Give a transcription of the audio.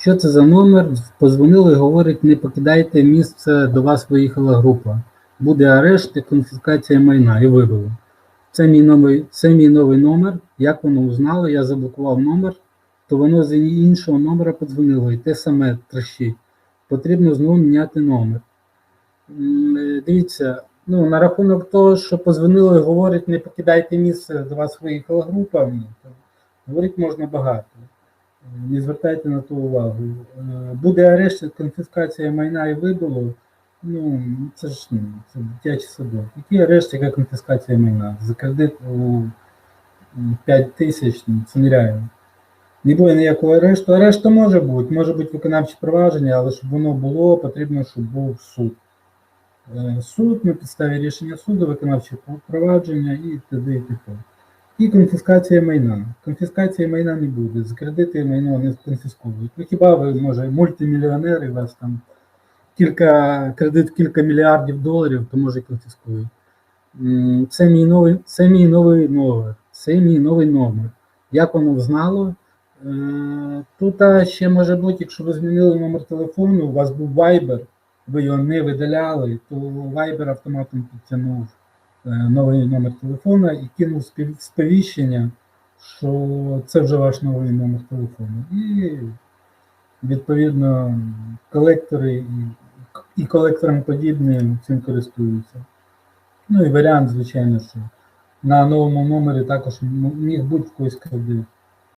Що це за номер? Позвонили, говорить, не покидайте місце, до вас виїхала група. Буде арешт і конфіскація майна і вивели. Це мій новий, це мій новий номер. Як воно узнало, я заблокував номер, то воно з іншого номера подзвонило і те саме трещить. Потрібно знову міняти номер. Е, Дивіться, ну, на рахунок того, що позвонили, говорять, не покидайте місце, до вас виїхала група. то Говорити можна багато. Не звертайте на то увагу. Е, Буде арешт, конфіскація майна і видалу. Ну, це ж ну, це дитячий садок. Який арешт, яка конфіскація майна? За кредит у 5 тисяч, ну, це нереально. Не буде ніякого арешту. Арешту може бути, може бути виконавче провадження, але щоб воно було, потрібно, щоб був суд. Е, Суд на підставі рішення суду, виконавче провадження і т.д. і т.п. І конфіскація майна. Конфіскації майна не буде. За кредити майно не конфісковують. Ну хіба ви, може, мультимільйонер, і у вас там кілька кредит, кілька мільярдів доларів, то може конфіскують. Це мій новий, це мій новий номер. Це мій новий номер. Як воно знало? Е, Тут ще може бути, якщо ви змінили номер телефону, у вас був Viber, ви його не видаляли, то Viber автоматом підтягнув новий номер телефона і кинув сповіщення, що це вже ваш новий номер телефону. І відповідно колектори і, і колекторам подібні цим користуються. Ну і варіант, звичайно, що на новому номері також міг бути в когось кредит.